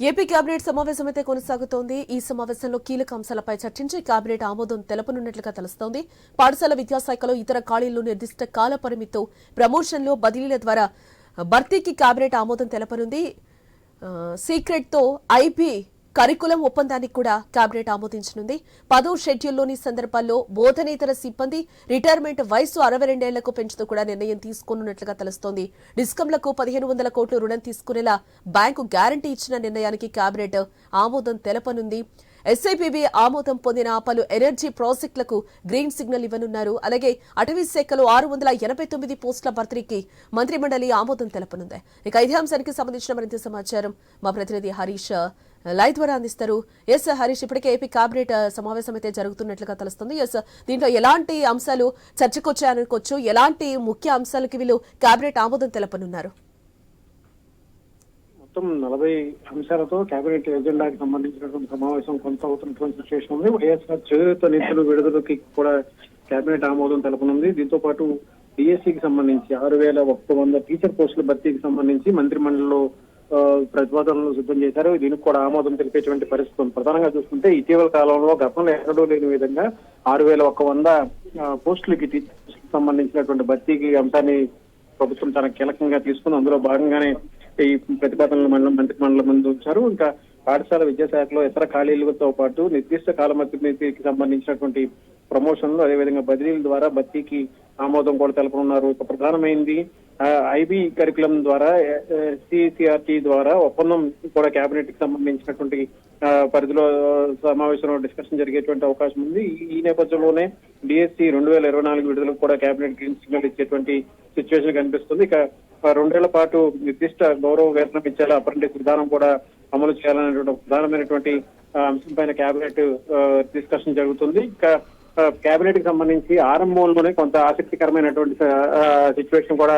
AP cabinet సమావేశం అయితే కొనసాగుతోంది. ఈ సమావేశంలో కీలక అంశాలపై చర్చించి కేబినెట్ ఆమోదం తెలపనున్నట్లుగా తెలుస్తోంది. పాఠశాల విద్యాశాఖలో ఇతర ఖాళీలు నిర్దిష్ట కాల పరిమితితో ప్రమోషన్లు బదిలీల ద్వారా భర్తీకి కేబినెట్ ఆమోదం తెలపనుంది. సీక్రెట్తో ఐపీ కరికులం ఒప్పందానికి కూడా కేబినెట్ ఆమోదించనుంది. పదో షెడ్యూల్లోని సందర్భాల్లో బోధనేతర సిబ్బంది రిటైర్మెంట్ వయసు అరవై రెండేళ్ళకు పెంచుతూ కూడా నిర్ణయం తీసుకోనున్నట్లుగా తెలుస్తోంది. డిస్కంలకు పదిహేను వందల కోట్లు రుణం తీసుకునేలా బ్యాంకు గ్యారంటీ ఇచ్చిన నిర్ణయానికి కేబినెట్ ఆమోదం తెలపనుంది. ఎస్ఐపిబి ఆమోదం పొందిన పలు ఎనర్జీ ప్రాజెక్టులకు గ్రీన్ సిగ్నల్ ఇవ్వనున్నారు. అలాగే అటవీ శాఖలో ఆరు వందల ఎనభై తొమ్మిది పోస్టుల భర్తీకి మంత్రిమండలి ఆమోదం తెలపనుంది. ఇక ఇదే అంశానికి సంబంధించిన మరింత సమాచారం మా ప్రతినిధి హరీష్ లైవ్ ద్వారా అందిస్తారు. ఎస్ హరీష్ ఇప్పటికే ఏపీ కేబినెట్ సమావేశం అయితే జరుగుతున్నట్లుగా తెలుస్తుంది. ఎస్ దీంట్లో ఎలాంటి అంశాలు చర్చకు వచ్చాయనుకోవచ్చు ఎలాంటి ముఖ్య అంశాలకి వీళ్ళు కేబినెట్ ఆమోదం తెలపనున్నారు? మొత్తం నలభై అంశాలతో కేబినెట్ ఎజెండాకి సంబంధించినటువంటి సమావేశం కొనసాగుతున్నటువంటి సిచ్యువేషన్ ఉంది. వైఎస్ఆర్ చేత నిధులు విడుదలకి కూడా కేబినెట్ ఆమోదం తెలపనుంది. దీంతో పాటు డిఎస్సికి సంబంధించి ఆరు వేల ఒక్క వంద టీచర్ పోస్టుల భర్తీకి సంబంధించి మంత్రి మండలిలో ప్రతిపాదనలు సిద్ధం చేశారు. దీనికి కూడా ఆమోదం తెలిపేటువంటి పరిస్థితి ఉంది. ప్రధానంగా చూసుకుంటే ఇటీవల కాలంలో గతంలో ఎక్కడో లేని విధంగా ఆరు వేల ఒక్క వంద పోస్టులకి సంబంధించినటువంటి భర్తీకి అంశాన్ని ప్రభుత్వం చాలా కీలకంగా తీసుకుని అందులో భాగంగానే ఈ ప్రతిపాదనల మండలం మంత్రి మండలం ముందు ఉంచారు. ఇంకా పాఠశాల విద్యాశాఖలో ఇతర ఖాళీలతో పాటు నిర్దిష్ట కాలమతికి సంబంధించినటువంటి ప్రమోషన్లు అదేవిధంగా బదిలీల ద్వారా భర్తీకి ఆమోదం కూడా తెలపనున్నారు. ఇక ప్రధానమైంది ఐబీ కరికులం ద్వారా సిసిఆర్టీ ద్వారా ఒప్పందం కూడా కేబినెట్కి సంబంధించినటువంటి పరిధిలో సమావేశంలో డిస్కషన్ జరిగేటువంటి అవకాశం ఉంది. ఈ- నేపథ్యంలోనే డిఎస్సి రెండు వేల ఇరవై నాలుగు విడుదలకు కూడా కేబినెట్ గ్రీన్ సిగ్నల్ ఇచ్చేటువంటి సిచ్యువేషన్ కనిపిస్తుంది. ఇక రెండేళ్ళ పాటు నిర్దిష్ట గౌరవ వేతనం ఇచ్చేలా అప్రెంటిస్ విధానం కూడా అమలు చేయాలనేటువంటి ప్రధానమైనటువంటి అంశంపైన అంశం పైన కేబినెట్ డిస్కషన్ జరుగుతుంది. ఇంకా కేబినెట్కి సంబంధించి ఆరంభంలోనే కొంత ఆసక్తికరమైనటువంటి సిచ్యువేషన్ కూడా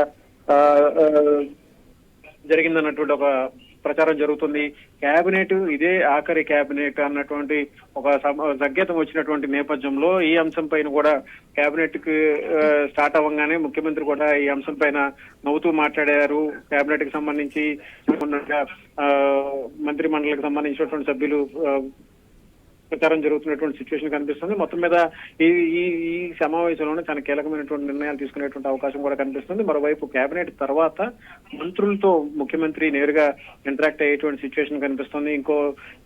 జరిగిందన్నటువంటి ఒక ప్రచారం జరుగుతుంది. కేబినెట్ ఇదే ఆఖరి కేబినెట్ అన్నటువంటి ఒక సమ- సంకేతం వచ్చినటువంటి నేపథ్యంలో ఈ అంశం పైన కూడా కేబినెట్కి స్టార్ట్ అవ్వగానే ముఖ్యమంత్రి కూడా ఈ అంశం పైన నవ్వుతూ మాట్లాడారు. కేబినెట్కి సంబంధించి ఆ, మంత్రి మండలికి సంబంధించినటువంటి సభ్యులు ప్రచారం జరుగుతున్నటువంటి సిచ్యువేషన్ కనిపిస్తుంది. మొత్తం మీద ఈ ఈ ఈ సమావేశంలోనే చాలా కీలకమైనటువంటి నిర్ణయాలు తీసుకునేటువంటి అవకాశం కూడా కనిపిస్తుంది. మరోవైపు కేబినెట్ తర్వాత మంత్రులతో ముఖ్యమంత్రి నేరుగా ఇంటరాక్ట్ అయ్యేటువంటి సిచ్యువేషన్ కనిపిస్తుంది. ఇంకో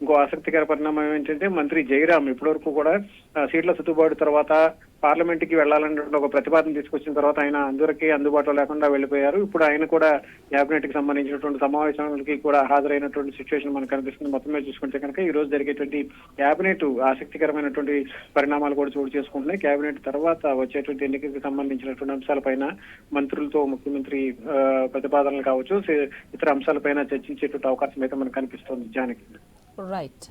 ఇంకో ఆసక్తికర పరిణామం ఏంటంటే మంత్రి జయరాం ఇప్పటివరకు కూడా సీట్ల సర్దుబాటు తర్వాత పార్లమెంట్కి వెళ్ళాలన్నటువంటి ఒక ప్రతిపాదన తీసుకొచ్చిన తర్వాత ఆయన అందరికీ అందుబాటులో లేకుండా వెళ్ళిపోయారు ఇప్పుడు ఆయన కూడా కేబినెట్కి సంబంధించినటువంటి సమావేశాలకి కూడా హాజరైనటువంటి సిచ్యువేషన్ మనకు కనిపిస్తుంది. మొత్తం మీద చూసుకుంటే కనుక ఈ రోజు జరిగేటువంటి కేబినెట్ ఆసక్తికరమైనటువంటి పరిణామాలు కూడా చోటు చేసుకుంటున్నాయి. కేబినెట్ తర్వాత వచ్చేటువంటి ఎన్నికలకు సంబంధించినటువంటి అంశాలపైన మంత్రులతో ముఖ్యమంత్రి ప్రతిపాదనలు కావచ్చు ఇతర అంశాలపైన చర్చించేటువంటి అవకాశం అయితే మనకు కనిపిస్తుంది జానకి. రైట్